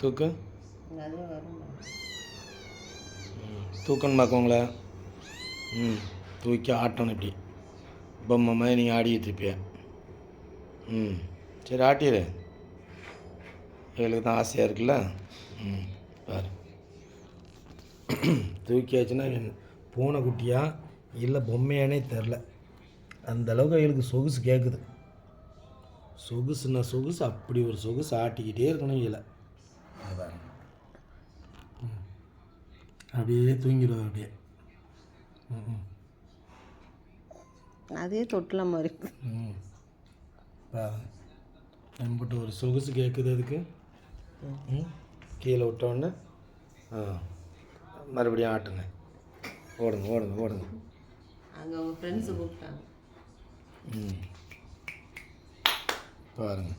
தூக்கு? தூக்கன்னு பார்க்கோங்களே ம் தூக்கி ஆட்டணும் இப்படி. பொம்மை மாதிரி நீங்கள் ஆடிக்கிட்டு இருப்பிய? ம் சரி ஆட்டிடு. எங்களுக்கு தான் ஆசையாக இருக்குல்ல? ம் பாரு. தூக்கியாச்சுன்னா பூனை குட்டியா? இல்லை பொம்மையானே தெரில அந்த அளவுக்கு எங்களுக்கு சொகுசு கேட்குது சொகுசுன்னா சொகுசு அப்படி ஒரு சொகுசு ஆட்டிக்கிட்டே இருக்கணும் இதில் ம். அப்படியே தூங்கிடுவோம் அப்படியே. ம் அதே தொட்டில் மாதிரி. ம் பாருங்க. எம்பிட்டு ஒரு சொகுசு கேட்குது அதுக்கு. ம் கீழே விட்டோன்னே ஆ மறுபடியும் ஆட்டுங்க. ஓடுங்க ஓடுங்க ஓடுங்க. அங்கே அவங்க ஃப்ரெண்ட்ஸு கூப்பிட்டாங்க. ம் பாருங்க.